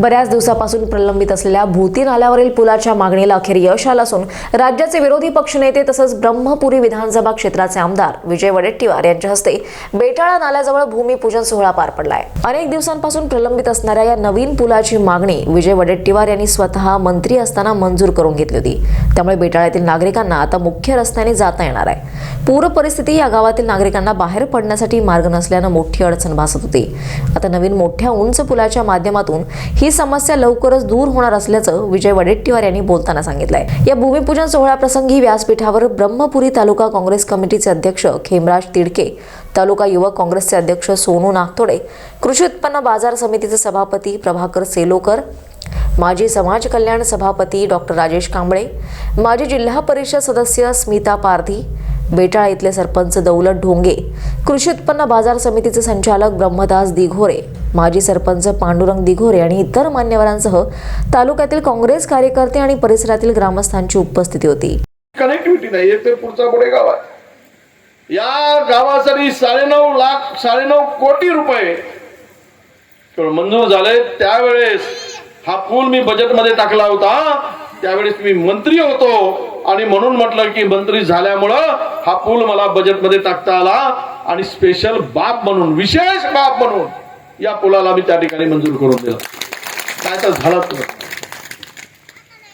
बऱ्याच दिवसापासून प्रलंबित असलेल्या भूती नाल्यावरील पुलाच्या मागणीला अखेर यश आलं असून राज्याचे विरोधी पक्षनेते तसंच ब्रह्मपुरी विधानसभा क्षेत्राचे आमदार विजय वडेट्टीवार यांच्या हस्ते बेटाळा नाल्याजवळ भूमिपूजन सोहळा पार पडलाय. अनेक दिवसांपासून प्रलंबित असणाऱ्या या नवीन पुलाची मागणी विजय वडेट्टीवार यांनी स्वतः मंत्री असताना मंजूर करून घेतली होती. त्यामुळे बेटाळ्यातील नागरिकांना आता मुख्य रस्त्याने जाता येणार आहे. पूर परिस्थिती या गावातील नागरिकांना बाहेर पडण्यासाठी मार्ग नसल्यानं मोठी अडचण भासत होती. आता नवीन मोठ्या उंच पुलाच्या माध्यमातून ही समस्या लवकरच दूर होणार असल्याचं विजय वडेट्टीवार यांनी बोलताना सांगितलंय. या भूमिपूजन सोहळ्याप्रसंगी व्यासपीठावर ब्रह्मपुरी तालुका काँग्रेस कमिटीचे अध्यक्ष खेमराज तिडके तालुका युवक काँग्रेसचे अध्यक्ष सोनू नागतोडे कृषी उत्पन्न बाजार समितीचे सभापती प्रभाकर सेलोकर माजी समाज कल्याण सभापती डॉक्टर राजेश कांबळे माजी जिल्हा परिषद सदस्य स्मिता पारधी बेटाळा इथले सरपंच दौलत ढोंगे कृषी उत्पन्न बाजार समितीचे संचालक ब्रह्मदास दिघोरे माजी सरपंच पांडुरंग दिघोरे आणि इतर मान्यवरांसह तालुक्यातील काँग्रेस कार्यकर्ते आणि परिसरातील ग्रामस्थांची उपस्थिती होती. कनेक्टिव्हिटी नाही एक ते पुढचा पुढे गाव आहे. या गावासाठी साडेनऊ लाख साडेनऊ कोटी रुपये मंजूर झाले. त्यावेळेस हा पूल मी बजेटमध्ये टाकला होता. त्यावेळेस मी मंत्री होतो. आणि म्हणून म्हटलं की मंत्री झाल्यामुळं हा पूल मला बजेटमध्ये टाकता आला आणि स्पेशल बाब म्हणून विशेष बाब म्हणून या पुलाला मी त्या ठिकाणी मंजूर करून दिला. काय तर झालं तुला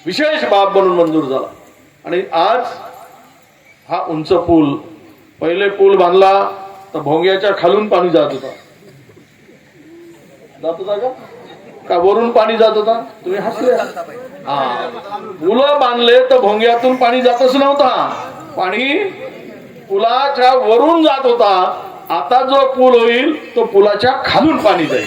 विशेष बाब म्हणून मंजूर झाला. आणि आज हा उंच पूल पहिले पूल बांधला तर भोंग्याच्या खालून पाणी जात होता. जात होता का? का वरून पाणी जात होता? तुम्ही हसले? हा. पुलं बांधले तर भोंग्यातून पाणी जातच नव्हता. पाणी पुलाच्या वरून जात होता. आता जो पूल होईल तो पुलाच्या खालून पाणी जाईल.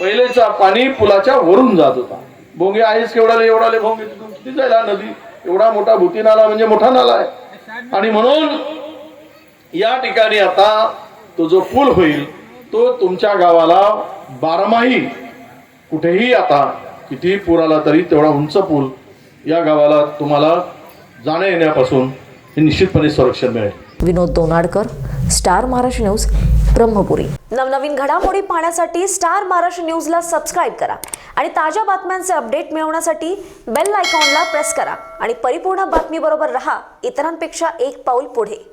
पहिलेचा पाणी पुलाच्या वरून जात होता. भोंगे आहेच केवढाले एवढाले भोंगे? तिथून किती जायला नदी? एवढा मोठा भूती नाला म्हणजे मोठा नाला आहे. आणि म्हणून या ठिकाणी आता तो जो पूल होईल तो तुमच्या गावाला बारमाही कुठेही आता कितीही पूर आला तरी तेवढा उंच पूल या गावाला तुम्हाला जाण्या येण्यापासून हे निश्चितपणे संरक्षण मिळेल. Vinod Donadkar Star Maharashtra News Brahmapuri. नवनवीन घडामोडी पाहण्यासाठी स्टार महाराष्ट्र न्यूजला सबस्क्राईब करा आणि ताज्या बातम्यांचे अपडेट मिळवण्यासाठी बेल आयकॉनला प्रेस करा आणि परिपूर्ण बातमीबरोबर रहा. इतरांपेक्षा एक पाऊल पुढे.